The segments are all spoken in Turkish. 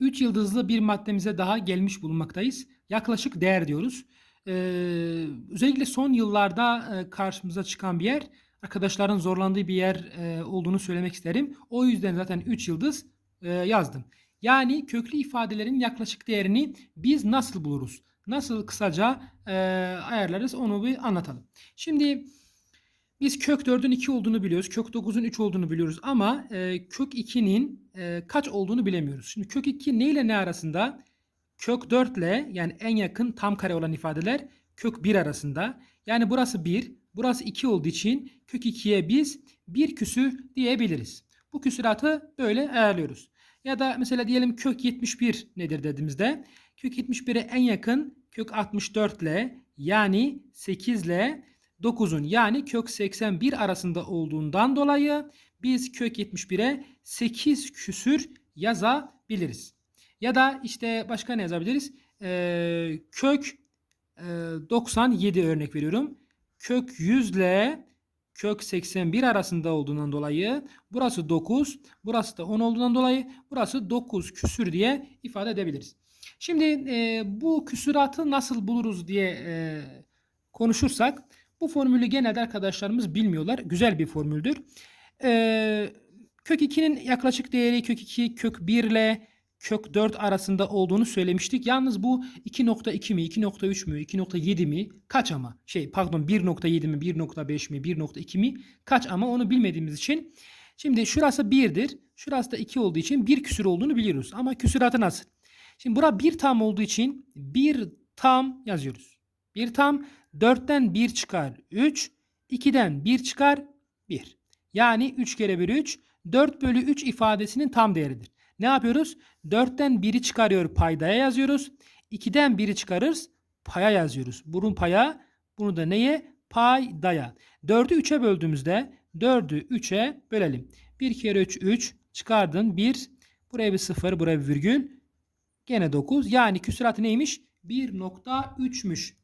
3 yıldızlı bir maddemize daha gelmiş bulunmaktayız. Yaklaşık değer diyoruz. Ee, özellikle son yıllarda e, karşımıza çıkan bir yer, arkadaşların zorlandığı bir yer e, olduğunu söylemek isterim. O yüzden zaten 3 yıldız e, yazdım. Yani köklü ifadelerin yaklaşık değerini biz nasıl buluruz? Nasıl kısaca e, ayarlarız onu bir anlatalım. Şimdi biz kök 4'ün 2 olduğunu biliyoruz. Kök 9'un 3 olduğunu biliyoruz ama e, kök 2'nin e, kaç olduğunu bilemiyoruz. Şimdi kök 2 ne ile ne arasında? Kök 4 ile yani en yakın tam kare olan ifadeler kök 1 arasında. Yani burası 1, burası 2 olduğu için kök 2'ye biz 1 küsür diyebiliriz. Bu küsuratı böyle ayarlıyoruz. Ya da mesela diyelim kök 71 nedir dediğimizde kök 71'e en yakın kök 64 ile yani 8 ile 9'un yani kök 81 arasında olduğundan dolayı biz kök 71'e 8 küsür yazabiliriz. Ya da işte başka ne yazabiliriz? Ee, kök e, 97 örnek veriyorum. Kök 100 ile kök 81 arasında olduğundan dolayı burası 9, burası da 10 olduğundan dolayı burası 9 küsür diye ifade edebiliriz. Şimdi e, bu küsuratı nasıl buluruz diye e, konuşursak bu formülü genelde arkadaşlarımız bilmiyorlar. Güzel bir formüldür. Ee, kök 2'nin yaklaşık değeri kök 2 kök 1 ile kök 4 arasında olduğunu söylemiştik. Yalnız bu 2.2 mi, 2.3 mü, 2.7 mi? Kaç ama? Şey pardon 1.7 mi, 1.5 mi, 1.2 mi? Kaç ama onu bilmediğimiz için. Şimdi şurası 1'dir. Şurası da 2 olduğu için 1 küsür olduğunu biliyoruz. Ama küsuratı nasıl? Şimdi bura 1 tam olduğu için 1 tam yazıyoruz. 1 tam 4'ten 1 çıkar 3. 2'den 1 çıkar 1. Yani 3 kere 1 3. 4 bölü 3 ifadesinin tam değeridir. Ne yapıyoruz? 4'ten 1'i çıkarıyor paydaya yazıyoruz. 2'den 1'i çıkarırız paya yazıyoruz. Bunun paya bunu da neye? Paydaya. 4'ü 3'e böldüğümüzde 4'ü 3'e bölelim. 1 kere 3 3 çıkardın 1. Buraya bir 0 buraya bir virgül. Gene 9. Yani küsuratı neymiş? 1.3'müş.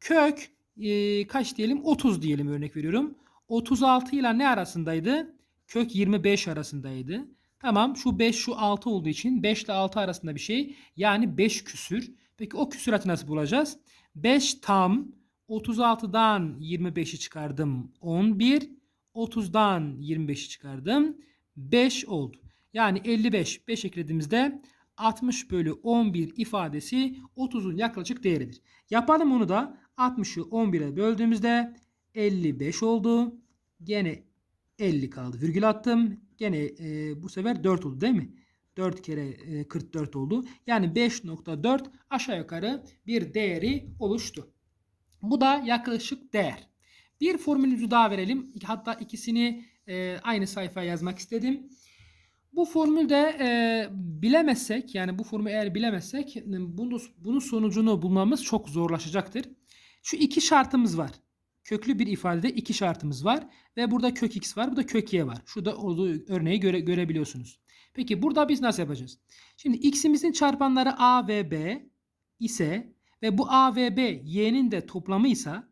Kök e, kaç diyelim? 30 diyelim örnek veriyorum. 36 ile ne arasındaydı? Kök 25 arasındaydı. Tamam şu 5 şu 6 olduğu için 5 ile 6 arasında bir şey. Yani 5 küsür. Peki o küsuratı nasıl bulacağız? 5 tam 36'dan 25'i çıkardım 11. 30'dan 25'i çıkardım 5 oldu. Yani 55 5 eklediğimizde 60 bölü 11 ifadesi 30'un yaklaşık değeridir. Yapalım onu da 60'ı 11'e böldüğümüzde 55 oldu. Gene 50 kaldı. Virgül attım. Gene e, bu sefer 4 oldu değil mi? 4 kere e, 44 oldu. Yani 5.4 aşağı yukarı bir değeri oluştu. Bu da yaklaşık değer. Bir formülümüzü daha verelim. Hatta ikisini e, aynı sayfaya yazmak istedim. Bu formülde e, bilemezsek yani bu formülü eğer bilemezsek bunu, bunun sonucunu bulmamız çok zorlaşacaktır. Şu iki şartımız var. Köklü bir ifadede iki şartımız var ve burada kök x var, burada kök y var. Şurada olduğu örneği göre, görebiliyorsunuz. Peki burada biz nasıl yapacağız? Şimdi x'imizin çarpanları a ve b ise ve bu a ve b y'nin de toplamıysa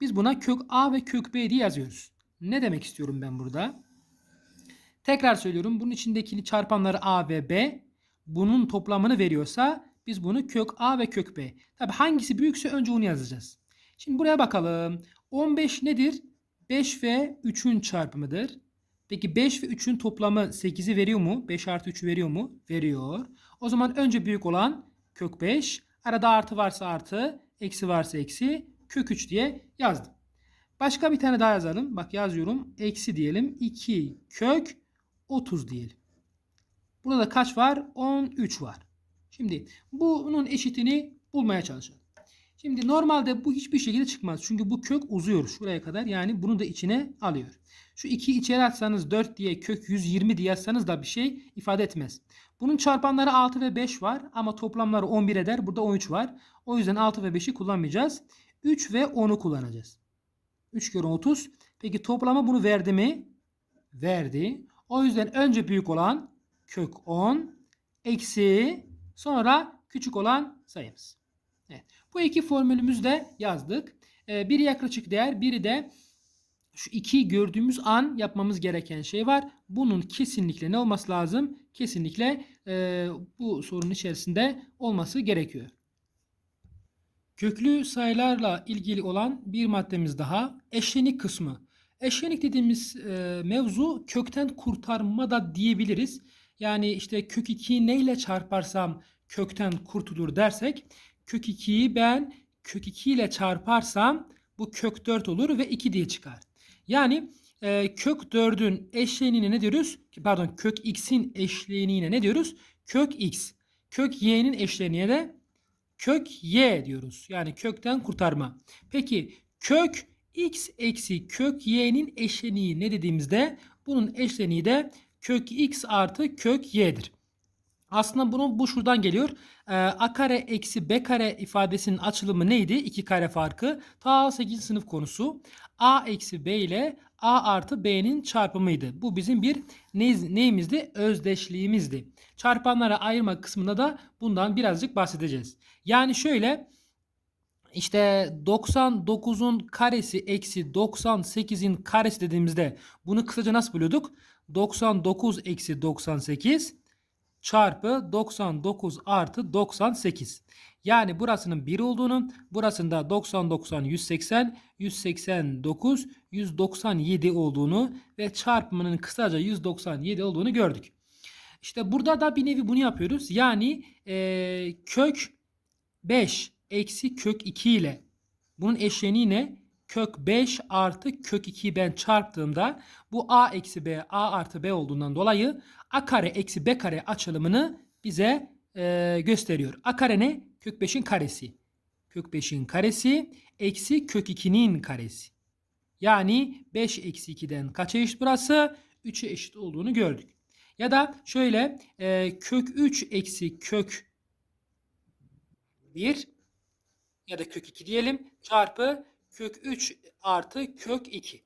biz buna kök a ve kök b diye yazıyoruz. Ne demek istiyorum ben burada? Tekrar söylüyorum. Bunun içindeki çarpanları a ve b bunun toplamını veriyorsa biz bunu kök a ve kök b. Tabi hangisi büyükse önce onu yazacağız. Şimdi buraya bakalım. 15 nedir? 5 ve 3'ün çarpımıdır. Peki 5 ve 3'ün toplamı 8'i veriyor mu? 5 artı 3'ü veriyor mu? Veriyor. O zaman önce büyük olan kök 5. Arada artı varsa artı, eksi varsa eksi, kök 3 diye yazdım. Başka bir tane daha yazalım. Bak yazıyorum. Eksi diyelim. 2 kök 30 diyelim. Burada da kaç var? 13 var. Şimdi bunun eşitini bulmaya çalışalım. Şimdi normalde bu hiçbir şekilde çıkmaz. Çünkü bu kök uzuyor şuraya kadar. Yani bunu da içine alıyor. Şu 2 içeri atsanız 4 diye kök 120 diye yazsanız da bir şey ifade etmez. Bunun çarpanları 6 ve 5 var ama toplamları 11 eder. Burada 13 var. O yüzden 6 ve 5'i kullanmayacağız. 3 ve 10'u kullanacağız. 3 kere 30. Peki toplamı bunu verdi mi? Verdi. O yüzden önce büyük olan kök 10 eksi sonra küçük olan sayımız. Evet. Bu iki formülümüzü de yazdık. Ee, biri yaklaşık değer, biri de Şu 2'yi gördüğümüz an yapmamız gereken şey var. Bunun kesinlikle ne olması lazım? Kesinlikle e, bu sorunun içerisinde olması gerekiyor. Köklü sayılarla ilgili olan bir maddemiz daha eşlenik kısmı. Eşlenik dediğimiz e, mevzu kökten kurtarma da diyebiliriz. Yani işte kök 2'yi neyle çarparsam kökten kurtulur dersek kök 2'yi ben kök 2 ile çarparsam bu kök 4 olur ve 2 diye çıkar. Yani e, kök 4'ün eşleniğine ne diyoruz? Pardon kök x'in eşleniğine ne diyoruz? Kök x. Kök y'nin eşleniğine de kök y diyoruz. Yani kökten kurtarma. Peki kök x eksi kök y'nin eşleniği ne dediğimizde bunun eşleniği de kök x artı kök y'dir. Aslında bunun bu şuradan geliyor. Ee, a kare eksi b kare ifadesinin açılımı neydi? 2 kare farkı. Ta 8. sınıf konusu. a eksi b ile a artı b'nin çarpımıydı. Bu bizim bir ne, neyimizdi? Özdeşliğimizdi. Çarpanlara ayırma kısmında da bundan birazcık bahsedeceğiz. Yani şöyle işte 99'un karesi eksi 98'in karesi dediğimizde bunu kısaca nasıl buluyorduk? 99 eksi 98 çarpı 99 artı 98. Yani burasının 1 olduğunu, burasında 90 90 180, 189 197 olduğunu ve çarpımının kısaca 197 olduğunu gördük. İşte burada da bir nevi bunu yapıyoruz. Yani e, kök 5 eksi kök 2 ile bunun eşleniği ne? Kök 5 artı kök 2'yi ben çarptığımda bu a eksi b a artı b olduğundan dolayı a kare eksi b kare açılımını bize e, gösteriyor. A kare ne? Kök 5'in karesi. Kök 5'in karesi eksi kök 2'nin karesi. Yani 5 eksi 2'den kaça eşit burası? 3'e eşit olduğunu gördük. Ya da şöyle e, kök 3 eksi kök 1 ya da kök 2 diyelim çarpı kök 3 artı kök 2.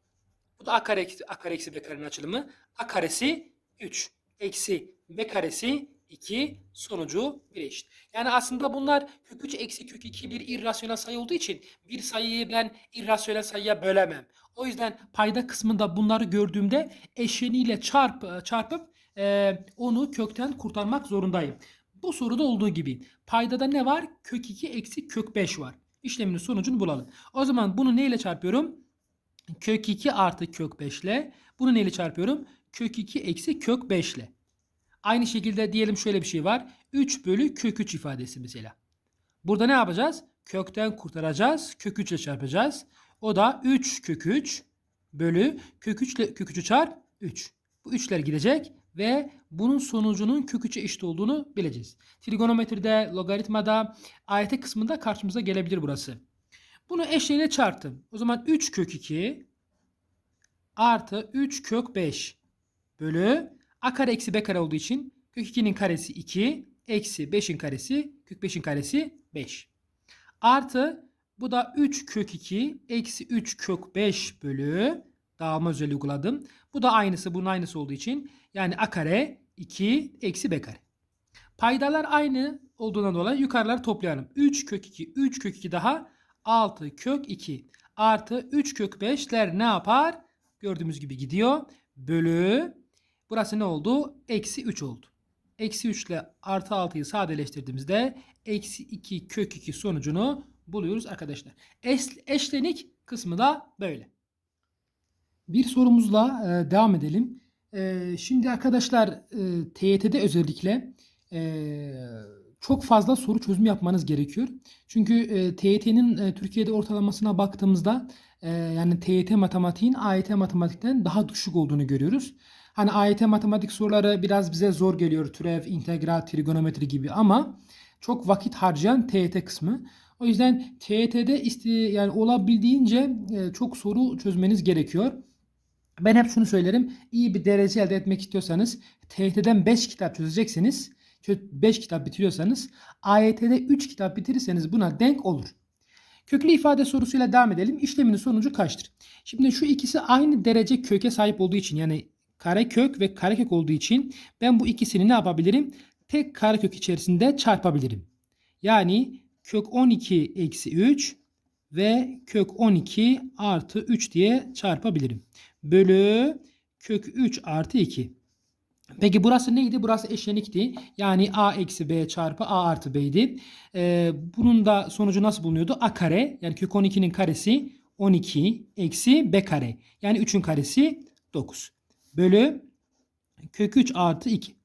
Bu da a kare a kare eksi b karenin açılımı. a karesi 3 eksi b karesi 2 sonucu 1 eşit. Yani aslında bunlar kök 3 eksi kök 2 bir irrasyonel sayı olduğu için bir sayıyı ben irrasyonel sayıya bölemem. O yüzden payda kısmında bunları gördüğümde eşleniyle çarp, çarpıp e, onu kökten kurtarmak zorundayım. Bu soruda olduğu gibi paydada ne var? Kök 2 eksi kök 5 var. İşleminin sonucunu bulalım. O zaman bunu neyle çarpıyorum? Kök 2 artı kök 5 ile. Bunu neyle çarpıyorum? Kök 2 eksi kök 5 ile. Aynı şekilde diyelim şöyle bir şey var. 3 bölü kök 3 ifadesi mesela. Burada ne yapacağız? Kökten kurtaracağız. Kök 3 ile çarpacağız. O da 3 kök 3 bölü kök 3 ile kök 3'ü çarp 3. Bu 3'ler gidecek ve bunun sonucunun kök 3'e eşit olduğunu bileceğiz. Trigonometride, logaritmada, AYT kısmında karşımıza gelebilir burası. Bunu eşleğine çarptım. O zaman 3 kök 2 artı 3 kök 5 bölü a kare eksi b kare olduğu için kök 2'nin karesi 2 eksi 5'in karesi kök 5'in karesi 5. Artı bu da 3 kök 2 eksi 3 kök 5 bölü dağılma özelliği uyguladım. Bu da aynısı bunun aynısı olduğu için yani a kare 2 eksi b kare. Paydalar aynı olduğundan dolayı yukarıları toplayalım. 3 kök 2 3 kök 2 daha 6 kök 2 artı 3 kök 5'ler ne yapar? Gördüğümüz gibi gidiyor. Bölü burası ne oldu? Eksi 3 oldu. Eksi 3 ile artı 6'yı sadeleştirdiğimizde eksi 2 kök 2 sonucunu buluyoruz arkadaşlar. Eş, eşlenik kısmı da böyle. Bir sorumuzla e, devam edelim. E, şimdi arkadaşlar e, TYT'de özellikle e, çok fazla soru çözümü yapmanız gerekiyor. Çünkü e, TYT'nin e, Türkiye'de ortalamasına baktığımızda e, yani TYT matematiğin AYT matematikten daha düşük olduğunu görüyoruz. Hani AYT matematik soruları biraz bize zor geliyor. Türev, integral, trigonometri gibi ama çok vakit harcayan TYT kısmı. O yüzden TYT'de yani olabildiğince e, çok soru çözmeniz gerekiyor. Ben hep şunu söylerim. İyi bir derece elde etmek istiyorsanız TYT'den 5 kitap çözeceksiniz. 5 kitap bitiriyorsanız AYT'de 3 kitap bitirirseniz buna denk olur. Köklü ifade sorusuyla devam edelim. İşleminin sonucu kaçtır? Şimdi şu ikisi aynı derece köke sahip olduğu için yani karekök ve karekök olduğu için ben bu ikisini ne yapabilirim? Tek karekök içerisinde çarpabilirim. Yani kök 12 eksi 3 ve kök 12 artı 3 diye çarpabilirim. Bölü kök 3 artı 2. Peki burası neydi? Burası eşlenikti. Yani a eksi b çarpı a artı b'ydi. Ee, bunun da sonucu nasıl bulunuyordu? a kare yani kök 12'nin karesi 12 eksi b kare. Yani 3'ün karesi 9. Bölü kök 3 artı 2.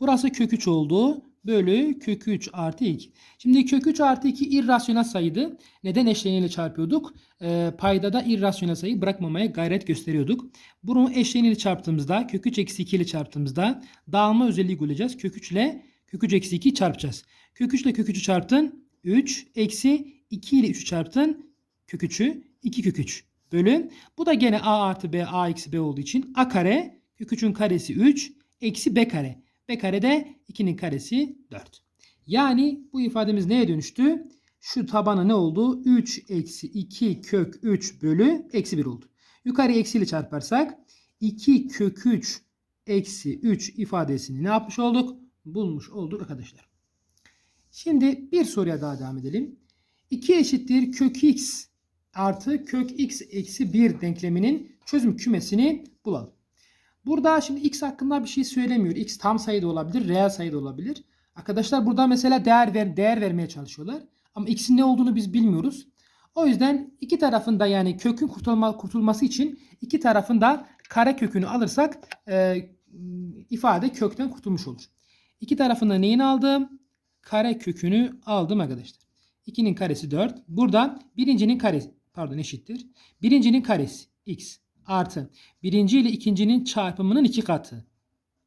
Burası kök 3 oldu. Bölü kök 3 artı 2. Şimdi kök 3 artı 2 irrasyonel sayıydı. Neden eşleniyle çarpıyorduk? Ee, payda da irrasyonel sayı bırakmamaya gayret gösteriyorduk. Bunu eşleniyle çarptığımızda kök 3 eksi 2 ile çarptığımızda dağılma özelliği bulacağız. Kök 3 ile kök 3 eksi 2 çarpacağız. Kök 3 ile kök 3'ü çarptın. 3 eksi 2 ile 3'ü çarptın. Kök 3'ü 2 kök 3 bölü. Bu da gene a artı b a eksi b olduğu için a kare kök 3'ün karesi 3 eksi b kare. B karede 2'nin karesi 4. Yani bu ifademiz neye dönüştü? Şu tabanı ne oldu? 3 eksi 2 kök 3 bölü eksi 1 oldu. Yukarı eksiyle çarparsak 2 kök 3 eksi 3 ifadesini ne yapmış olduk? Bulmuş olduk arkadaşlar. Şimdi bir soruya daha devam edelim. 2 eşittir kök x artı kök x eksi 1 denkleminin çözüm kümesini bulalım. Burada şimdi x hakkında bir şey söylemiyor. x tam sayı da olabilir, reel sayı da olabilir. Arkadaşlar burada mesela değer ver, değer vermeye çalışıyorlar. Ama x'in ne olduğunu biz bilmiyoruz. O yüzden iki tarafında yani kökün kurtulma, kurtulması için iki tarafında kare kökünü alırsak e, ifade kökten kurtulmuş olur. İki tarafında neyini aldım? Kare kökünü aldım arkadaşlar. 2'nin karesi 4. Burada birincinin karesi pardon eşittir. Birincinin karesi x artı birinci ile ikincinin çarpımının iki katı.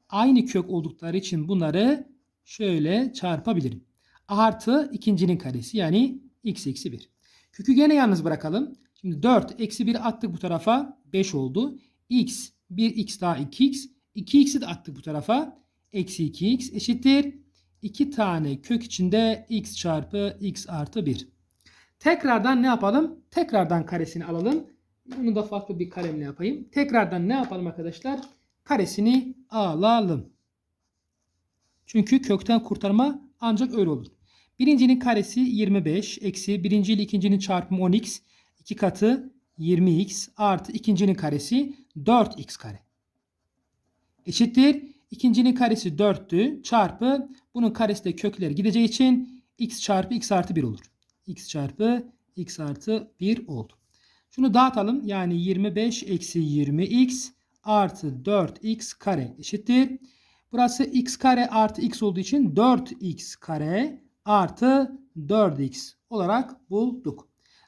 Aynı kök oldukları için bunları şöyle çarpabilirim. Artı ikincinin karesi yani x eksi 1. Kökü gene yalnız bırakalım. Şimdi 4 eksi 1 attık bu tarafa 5 oldu. x 1x daha 2x. 2x'i de attık bu tarafa. Eksi 2x eşittir. 2 tane kök içinde x çarpı x artı 1. Tekrardan ne yapalım? Tekrardan karesini alalım. Bunu da farklı bir kalemle yapayım. Tekrardan ne yapalım arkadaşlar? Karesini alalım. Çünkü kökten kurtarma ancak öyle olur. Birincinin karesi 25 eksi birinci ile ikincinin çarpımı 10x. 2 katı 20x artı ikincinin karesi 4x kare. Eşittir. İkincinin karesi 4'tü çarpı bunun karesi de kökleri gideceği için x çarpı x artı 1 olur. x çarpı x artı 1 oldu. Şunu dağıtalım. Yani 25 eksi 20x artı 4x kare eşittir. Burası x kare artı x olduğu için 4x kare artı 4x olarak bulduk.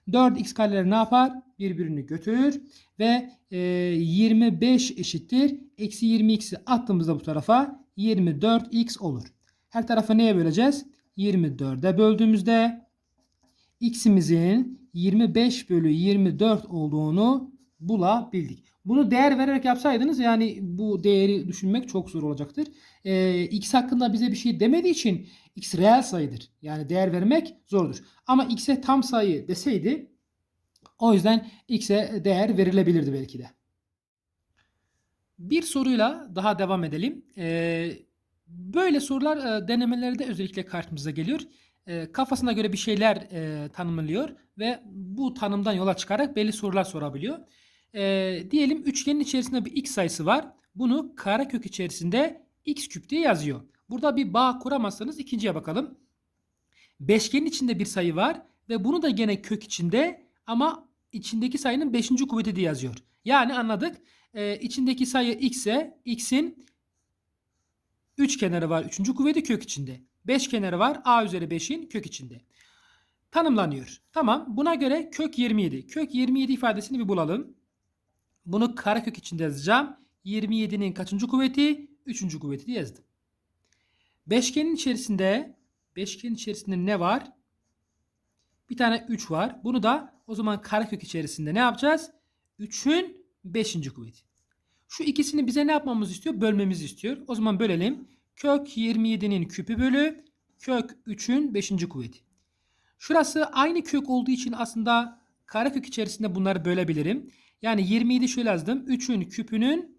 4x kareler ne yapar? Birbirini götürür ve e, 25 eşittir. Eksi 20x'i attığımızda bu tarafa 24x olur. Her tarafı neye böleceğiz? 24'e böldüğümüzde x'imizin 25 bölü 24 olduğunu bulabildik. Bunu değer vererek yapsaydınız yani bu değeri düşünmek çok zor olacaktır. Ee, x hakkında bize bir şey demediği için x reel sayıdır. Yani değer vermek zordur. Ama x'e tam sayı deseydi o yüzden x'e değer verilebilirdi belki de. Bir soruyla daha devam edelim. Ee, böyle sorular e, denemelerde özellikle karşımıza geliyor. E, kafasına göre bir şeyler e, tanımlıyor ve bu tanımdan yola çıkarak belli sorular sorabiliyor. E, diyelim üçgenin içerisinde bir x sayısı var. Bunu karekök içerisinde x küp diye yazıyor. Burada bir bağ kuramazsanız ikinciye bakalım. Beşgenin içinde bir sayı var ve bunu da gene kök içinde ama içindeki sayının 5. kuvveti diye yazıyor. Yani anladık. Ee, içindeki sayı x ise x'in 3 kenarı var. 3. kuvveti kök içinde. 5 kenarı var. A üzeri 5'in kök içinde. Tanımlanıyor. Tamam. Buna göre kök 27. Kök 27 ifadesini bir bulalım. Bunu karekök içinde yazacağım. 27'nin kaçıncı kuvveti? 3. kuvveti diye yazdım. Beşgenin içerisinde beşgenin içerisinde ne var? Bir tane 3 var. Bunu da o zaman karekök içerisinde ne yapacağız? 3'ün 5. kuvveti. Şu ikisini bize ne yapmamız istiyor? Bölmemizi istiyor. O zaman bölelim. Kök 27'nin küpü bölü kök 3'ün 5. kuvveti. Şurası aynı kök olduğu için aslında karekök içerisinde bunları bölebilirim. Yani 27 şöyle yazdım. 3'ün küpünün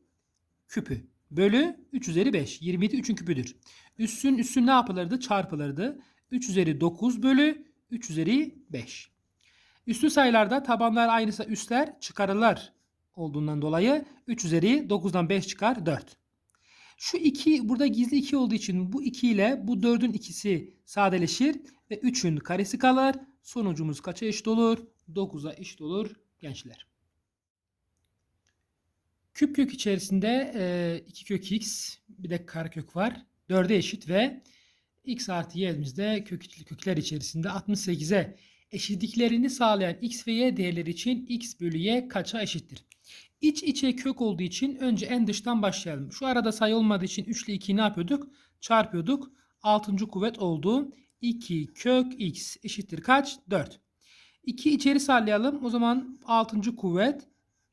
küpü bölü 3 üzeri 5. 27 3'ün küpüdür. Üssün üssün ne yapılırdı? Çarpılırdı. 3 üzeri 9 bölü 3 üzeri 5. Üstü sayılarda tabanlar aynısa üstler çıkarırlar olduğundan dolayı 3 üzeri 9'dan 5 çıkar 4. Şu 2 burada gizli 2 olduğu için bu 2 ile bu 4'ün ikisi sadeleşir ve 3'ün karesi kalır. Sonucumuz kaça eşit olur? 9'a eşit olur gençler. Küp kök içerisinde e, 2 kök x bir de karekök var. 4'e eşit ve x artı y'imizde kök, kökler içerisinde 68'e eşitliklerini sağlayan x ve y değerleri için x bölü y kaça eşittir? İç içe kök olduğu için önce en dıştan başlayalım. Şu arada sayı olmadığı için 3 ile 2'yi ne yapıyorduk? Çarpıyorduk. 6. kuvvet oldu. 2 kök x eşittir kaç? 4. 2 içeri sallayalım. O zaman 6. kuvvet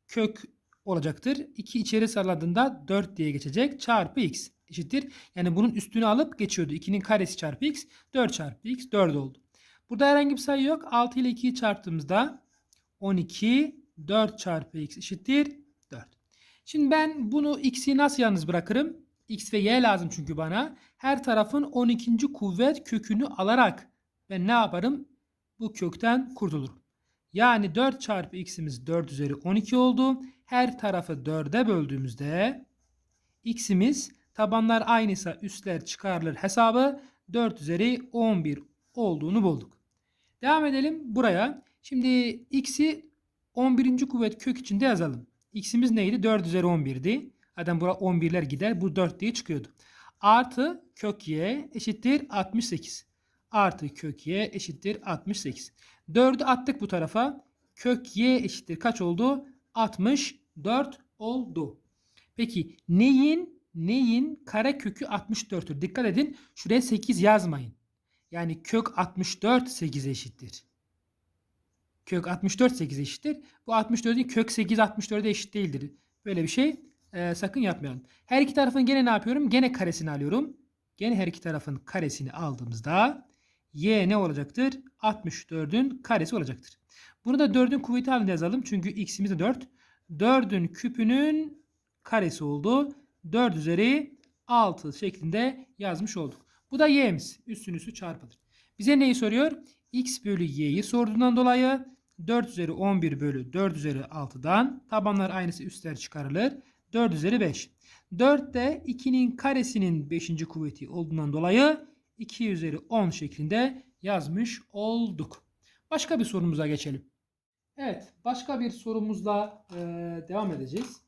kök olacaktır. 2 içeri sarıldığında 4 diye geçecek. Çarpı x eşittir. Yani bunun üstünü alıp geçiyordu. 2'nin karesi çarpı x. 4 çarpı x 4 oldu. Burada herhangi bir sayı yok. 6 ile 2'yi çarptığımızda 12 4 çarpı x eşittir 4. Şimdi ben bunu x'i nasıl yalnız bırakırım? x ve y lazım çünkü bana. Her tarafın 12. kuvvet kökünü alarak ben ne yaparım? Bu kökten kurtulurum. Yani 4 çarpı x'imiz 4 üzeri 12 oldu. Her tarafı 4'e böldüğümüzde x'imiz tabanlar aynıysa üstler çıkarılır hesabı 4 üzeri 11 olduğunu bulduk. Devam edelim buraya. Şimdi x'i 11. kuvvet kök içinde yazalım. X'imiz neydi? 4 üzeri 11'di. Zaten bura 11'ler gider. Bu 4 diye çıkıyordu. Artı kök y eşittir 68. Artı kök y eşittir 68. 4'ü attık bu tarafa. Kök y eşittir kaç oldu? 64 oldu. Peki neyin neyin kare kökü 64'tür? Dikkat edin. Şuraya 8 yazmayın. Yani kök 64 8 eşittir. Kök 64 8 eşittir. Bu 64'ün kök 8 64'e eşit değildir. Böyle bir şey e, sakın yapmayalım. Her iki tarafın gene ne yapıyorum? Gene karesini alıyorum. Gene her iki tarafın karesini aldığımızda y ne olacaktır? 64'ün karesi olacaktır. Bunu da 4'ün kuvveti halinde yazalım. Çünkü x'imiz de 4. 4'ün küpünün karesi oldu. 4 üzeri 6 şeklinde yazmış olduk. Bu da y'miz. Üstün üstü çarpılır. Bize neyi soruyor? X bölü y'yi sorduğundan dolayı 4 üzeri 11 bölü 4 üzeri 6'dan tabanlar aynısı üstler çıkarılır. 4 üzeri 5. 4 de 2'nin karesinin 5. kuvveti olduğundan dolayı 2 üzeri 10 şeklinde yazmış olduk. Başka bir sorumuza geçelim. Evet başka bir sorumuzla e, devam edeceğiz.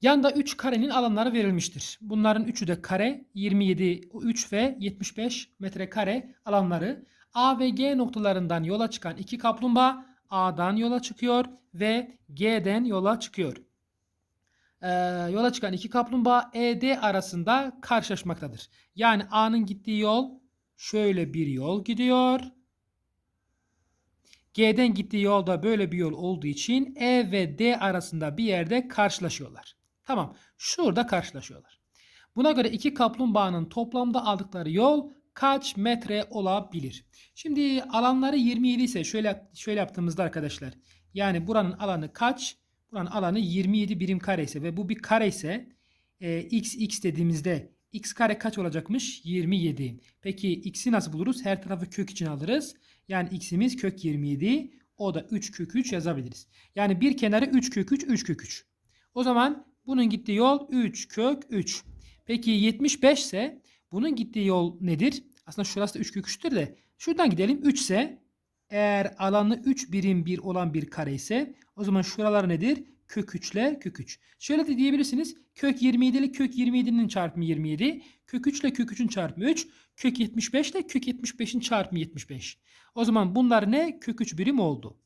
Yanda 3 karenin alanları verilmiştir. Bunların üçü de kare 27, 3 ve 75 metrekare alanları. A ve G noktalarından yola çıkan iki kaplumbağa A'dan yola çıkıyor ve G'den yola çıkıyor. Ee, yola çıkan iki kaplumbağa ED arasında karşılaşmaktadır. Yani A'nın gittiği yol şöyle bir yol gidiyor. G'den gittiği yolda böyle bir yol olduğu için E ve D arasında bir yerde karşılaşıyorlar. Tamam. Şurada karşılaşıyorlar. Buna göre iki kaplumbağanın toplamda aldıkları yol kaç metre olabilir? Şimdi alanları 27 ise şöyle şöyle yaptığımızda arkadaşlar. Yani buranın alanı kaç? Buranın alanı 27 birim kare ise ve bu bir kare ise e, x x dediğimizde x kare kaç olacakmış? 27. Peki x'i nasıl buluruz? Her tarafı kök için alırız. Yani x'imiz kök 27. O da 3 kök 3 yazabiliriz. Yani bir kenarı 3 kök 3 3 kök 3. O zaman bunun gittiği yol 3 kök 3. Peki 75 ise bunun gittiği yol nedir? Aslında şurası da 3 kök 3'tür de şuradan gidelim 3 ise eğer alanı 3 birim bir olan bir kare ise o zaman şuralar nedir? Kök 3 ile kök 3. Şöyle de diyebilirsiniz. Kök 27 ile kök 27'nin çarpımı 27. Kök 3 ile kök 3'ün çarpımı 3. Kök 75 ile kök 75'in çarpımı 75. O zaman bunlar ne? Kök 3 birim oldu.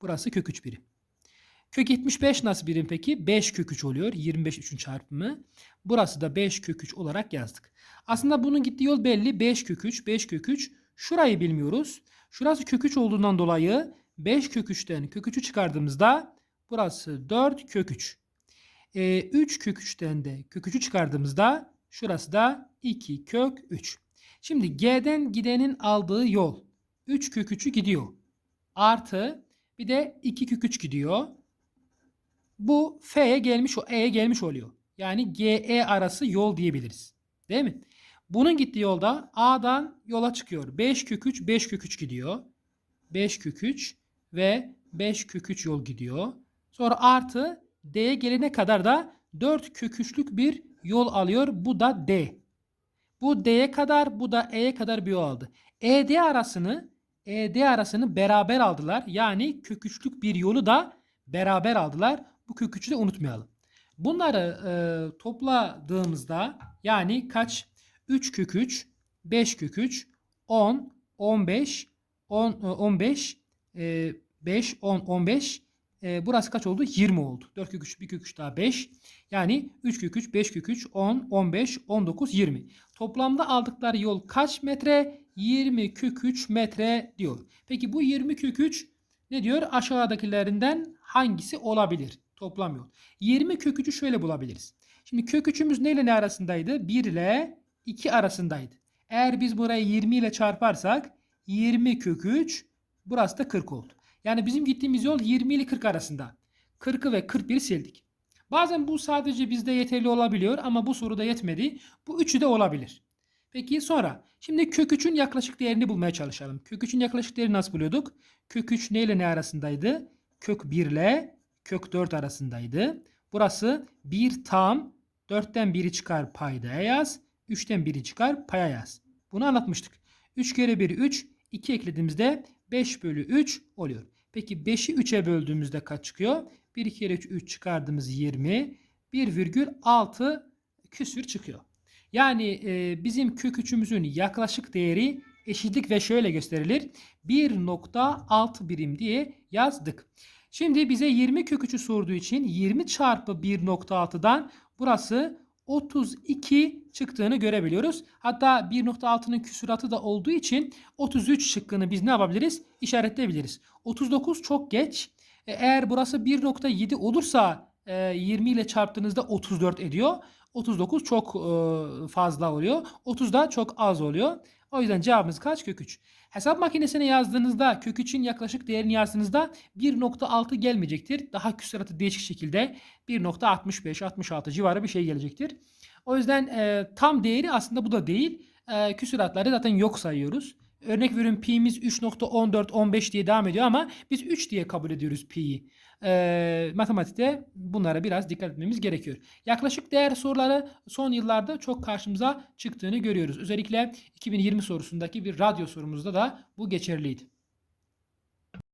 Burası kök 3 birim. Kök 75 nasıl birim peki? 5 kök 3 oluyor. 25 3'ün çarpımı. Burası da 5 kök 3 olarak yazdık. Aslında bunun gittiği yol belli. 5 kök 3, 5 kök 3. Şurayı bilmiyoruz. Şurası kök 3 olduğundan dolayı 5 kök 3'ten kök 3'ü çıkardığımızda burası 4 kök 3. E, 3 kök 3'ten de kök 3'ü çıkardığımızda şurası da 2 kök 3. Şimdi G'den gidenin aldığı yol 3 kök 3'ü gidiyor. Artı bir de 2 kök 3 gidiyor. Bu F'ye gelmiş, E'ye gelmiş oluyor. Yani GE arası yol diyebiliriz. Değil mi? Bunun gittiği yolda A'dan yola çıkıyor. 5 kök 3, 5 kök 3 gidiyor. 5 kök 3, ve 5 kök 3 yol gidiyor. Sonra artı D'ye gelene kadar da 4 kök 3'lük bir yol alıyor. Bu da D. Bu D'ye kadar, bu da E'ye kadar bir yol aldı. ED arasını ED arasını beraber aldılar. Yani kök bir yolu da beraber aldılar. Bu kök üçü de unutmayalım. Bunları e, topladığımızda yani kaç? 3 kök 3, 5 kök 3, 10, 15, 10, e, 15, e, 5, 10, 15. E, burası kaç oldu? 20 oldu. 4 kök 3, 1 kök 3 daha 5. Yani 3 kök 3, 5 kök 3, 10, 15, 19, 20. Toplamda aldıkları yol kaç metre? 20 kök 3 metre diyor. Peki bu 20 kök 3 ne diyor? Aşağıdakilerinden hangisi olabilir? Toplam yol. 20 kök 3'ü şöyle bulabiliriz. Şimdi kök 3'ümüz neyle ne arasındaydı? 1 ile 2 arasındaydı. Eğer biz burayı 20 ile çarparsak 20 kök 3 burası da 40 oldu. Yani bizim gittiğimiz yol 20 ile 40 arasında. 40'ı ve 41'i sildik. Bazen bu sadece bizde yeterli olabiliyor ama bu soruda yetmedi. Bu üçü de olabilir. Peki sonra şimdi kök 3'ün yaklaşık değerini bulmaya çalışalım. Kök 3'ün yaklaşık değerini nasıl buluyorduk? Kök 3 ne ile ne arasındaydı? Kök 1 ile kök 4 arasındaydı. Burası 1 tam 4'ten 1'i çıkar paydaya yaz. 3'ten 1'i çıkar paya yaz. Bunu anlatmıştık. 3 kere 1 3. 2 eklediğimizde 5 bölü 3 oluyor. Peki 5'i 3'e böldüğümüzde kaç çıkıyor? 1 kere 3, 3 çıkardığımız 20. 1,6 küsür çıkıyor. Yani e, bizim kök 3'ümüzün yaklaşık değeri eşitlik ve şöyle gösterilir. 1.6 birim diye yazdık. Şimdi bize 20 kök 3'ü sorduğu için 20 çarpı 1.6'dan burası 32 çıktığını görebiliyoruz. Hatta 1.6'nın küsuratı da olduğu için 33 şıkkını biz ne yapabiliriz? İşaretleyebiliriz. 39 çok geç. E, Eğer burası 1.7 olursa e, 20 ile çarptığınızda 34 ediyor. 39 çok e, fazla oluyor. 30 da çok az oluyor. O yüzden cevabımız kaç? Kök 3. Hesap makinesine yazdığınızda kök 3'ün yaklaşık değerini yazdığınızda 1.6 gelmeyecektir. Daha küsuratı değişik şekilde 1.65-66 civarı bir şey gelecektir. O yüzden e, tam değeri aslında bu da değil. E, küsuratları zaten yok sayıyoruz. Örnek veriyorum pi'miz 3.14-15 diye devam ediyor ama biz 3 diye kabul ediyoruz pi'yi. E, matematikte bunlara biraz dikkat etmemiz gerekiyor. Yaklaşık değer soruları son yıllarda çok karşımıza çıktığını görüyoruz. Özellikle 2020 sorusundaki bir radyo sorumuzda da bu geçerliydi.